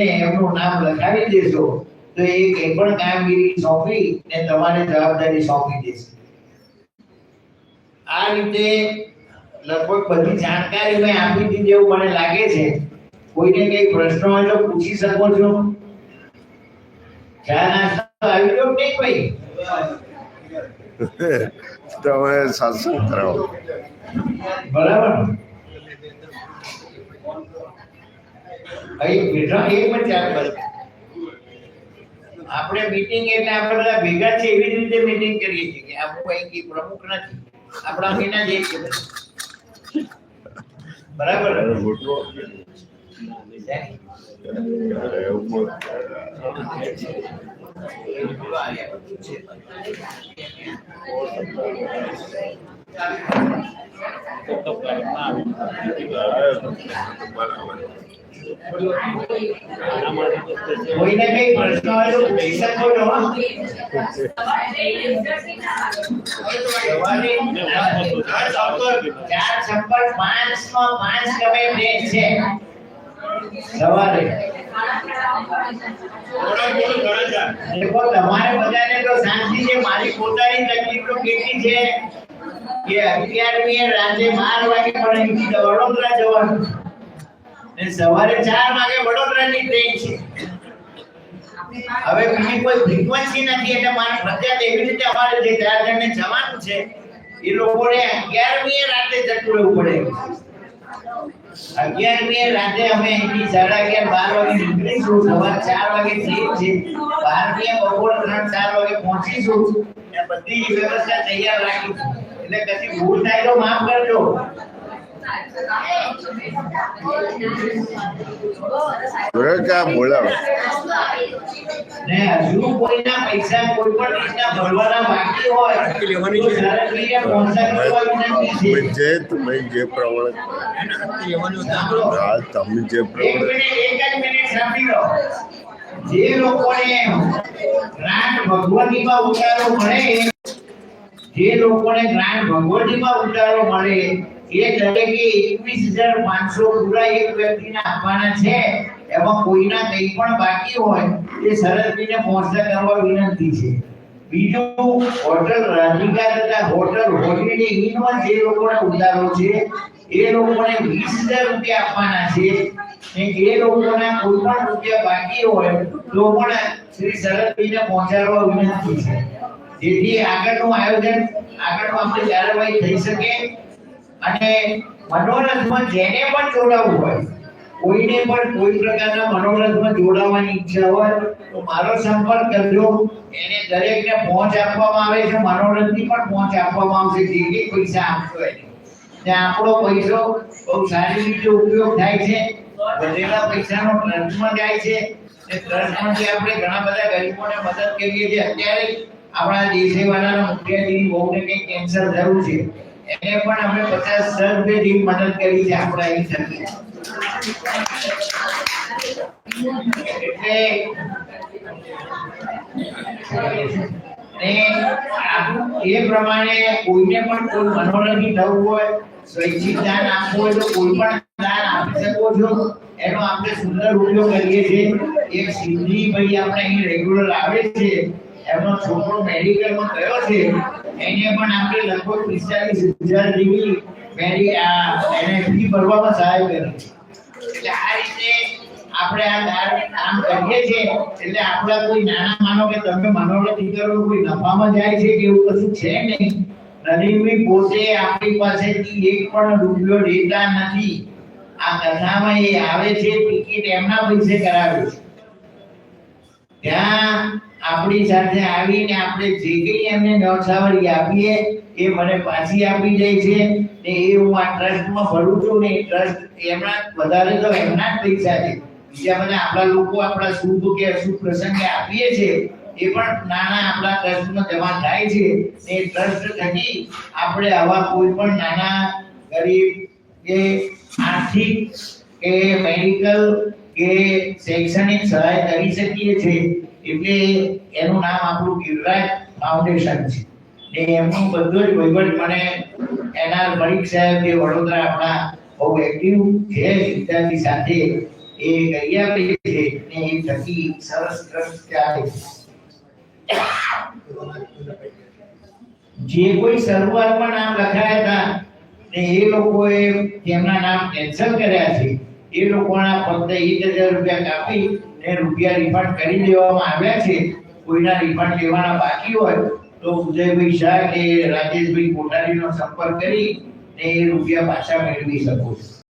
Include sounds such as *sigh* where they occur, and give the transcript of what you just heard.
એમનું નામ લખાવી દેશો તો એ કંઈ પણ કામગીરી સોંપી ને તમારે જવાબદારી સોંપી દેશે. આ રીતે લગભગ બધી જાણકારી મેં આપી દીધી એવું મને લાગે છે. કોઈને કઈ પ્રશ્ન હોય તો પૂછી શકો છો. ચા નાસ્તો આવી ગયો કે નહીં ભાઈ? *laughs* તમે બરાબર. અહીં બેઠા એક પણ ચાર બસ. આપણે મીટિંગ એટલે આપણે બધા ભેગા છે એવી રીતે મીટિંગ કરીએ છીએ કે આપણું કઈ કઈ પ્રમુખ નથી. આપણા મહિના જે છે. બરાબર. કોઈને કઈ પ્રશ્ન હોય તો પૂછી શકો છો ચાર છપ્પન પાંચમાં પાંચ તમે બેચ છે સવારે તમારે બધાને તો શાંતિ છે, મારી પોતાની તકલીફ તો કેટલી છે? કે અગિયારમીએ રાતે અમે સાડા અગિયાર, બાર વાગે નીકળીશું ચાર વાગે છે બારમી બપોર ત્રણ, ચાર વાગે પહોંચીશું બધી વ્યવસ્થા તૈયાર રાખીશું. એટલે કદી ભૂલ થાય તો માફ કરજો. કા બોલાવો. ને હજુ કોઈના પૈસા કોઈ પણ રીતના ભરવાના બાકી હોય તો ધારાસભ્યને પહોંચતા કરવા વિનંતી તમે છે જે તમે જે પ્રમાણે હા તમે જે એક પ્રમાણે મિનિટ એક જ મિનિટ સાંભળી. લો જે લોકોને ગ્રાન્ટ ભગવતીમાં ઉતારો મળે જે લોકોને જ્ઞાન ભગવતીમાં ઉતારો મળે, એ દરેકે એકવીસ હજાર પાંચસો પૂરા એક વ્યક્તિને આપવાના છે. એમાં કોઈના કંઈ પણ બાકી હોય, એ સરસબીને પહોંચતા કરવા વિનંતી છે. બીજું, હોટલ રાધિકા તથા હોટલ હોલિડે ઇનમાં જે લોકોને ઉતારો છે, એ લોકોને વીસ હજાર રૂપિયા આપવાના છે. ને એ લોકોના કોઈ પણ રૂપિયા બાકી હોય, તો પણ શ્રી શરદભાઈને પહોંચાડવા વિનંતી છે. જેથી આગળનું આયોજન આગળનું આપણે કાર્યવાહી થઈ શકે અને મનોરથમાં જેને પણ જોડાવવું હોય, કોઈને પણ કોઈ પ્રકારના મનોરથમાં જોડાવાની ઈચ્છા હોય, તો મારો સંપર્ક કરજો. એને દરેકને પહોંચ આપવામાં આવે છે, મનોરથની પણ પહોંચ આપવામાં આવશે, જે કંઈ પૈસા આપશો એને. ત્યાં આપણો પૈસો બહુ સારી રીતે ઉપયોગ થાય છે. વધેલા પૈસાનો ટ્રસ્ટમાં જાય છે. એ ટ્રસ્ટમાંથી આપણે ઘણા બધા ગરીબોને મદદ કરીએ છીએ. અત્યારે આપણા દેશેવાલાના મુખ્યજી બહુને કંઈક કેન્સર થયું છે, એને પણ આપણે પચાસ હજાર રૂપિયા જેવી મદદ કરી છે આપણા અહીં થકી એ પ્રમાણે કોઈને પણ કોઈ મનોરંજન થવું હોય, સ્વૈચ્છિક દાન આપવું હોય તો કોઈ પણ દાન આપી શકો છો. એનો આપણે સુંદર ઉપયોગ કરીએ છીએ. એક સિંધી ભાઈ આપણે અહીં રેગ્યુલર આવે છે. એમનો છોકરો મેડિકલમાં ગયો છે, એને પણ આપણે લગભગ પિસ્તાલીસ હજાર જેવી મેરી એને ફી ભરવામાં સહાય કરી. એટલે આ રીતે આપણે આ કામ કરીએ છીએ, એટલે આપણા કોઈ નાના માનો કે તમે મનોરંજન કરો કોઈ નફામાં જાય છે કે એવું કશું છે નહીં. નલિનભાઈ પોતે આપણી પાસેથી એક પણ રૂપિયો લેતા નથી. આ કથામાં એ આવે છે, ટિકિટ એમના પૈસે કરાવે છે. ત્યાં આપણી સાથે આવીને આપણે જે કંઈ એમને નવસાવડી આપીએ, એ મને પાછી આપી જાય છે. ને એ હું આ ટ્રસ્ટમાં ભરું છું ને ટ્રસ્ટ એમના વધારે તો એમના જ પૈસા છે. બીજા બધા આપણા લોકો આપણા શુભ કે અશુભ પ્રસંગે આપીએ છે, એ પણ નાના આપણા ટ્રસ્ટમાં જમા થાય છે. ને ટ્રસ્ટ થકી આપણે આવા કોઈ પણ નાના ગરીબ કે આર્થિક કે મેડિકલ કે શૈક્ષણિક સહાય કરી શકીએ છીએ એટલે એનું નામ આપણું ગિરરાજ ફાઉન્ડેશન છે. ને એમનું બધું જ વહીવટ મને એના મલિક સાહેબ જે વડોદરા આપણા બહુ એક્ટિવ છે વિદ્યાર્થી સાથે એ કરી આપે છે ને એ થકી સરસ ટ્રસ્ટ ચાલે જે કોઈ શરૂઆતમાં નામ લખાયા હતા ને એ લોકોએ તેમના નામ કેન્સલ કર્યા છે. એ લોકોના ફક્ત એક હજાર રૂપિયા કાપી ને રૂપિયા રિફંડ કરી દેવામાં આવ્યા છે. કોઈના રિફંડ લેવાના બાકી હોય તો ઉદયભાઈ શાહ કે રાજેશભાઈ કોઠારીનો સંપર્ક કરી ને એ રૂપિયા પાછા મેળવી શકો છો.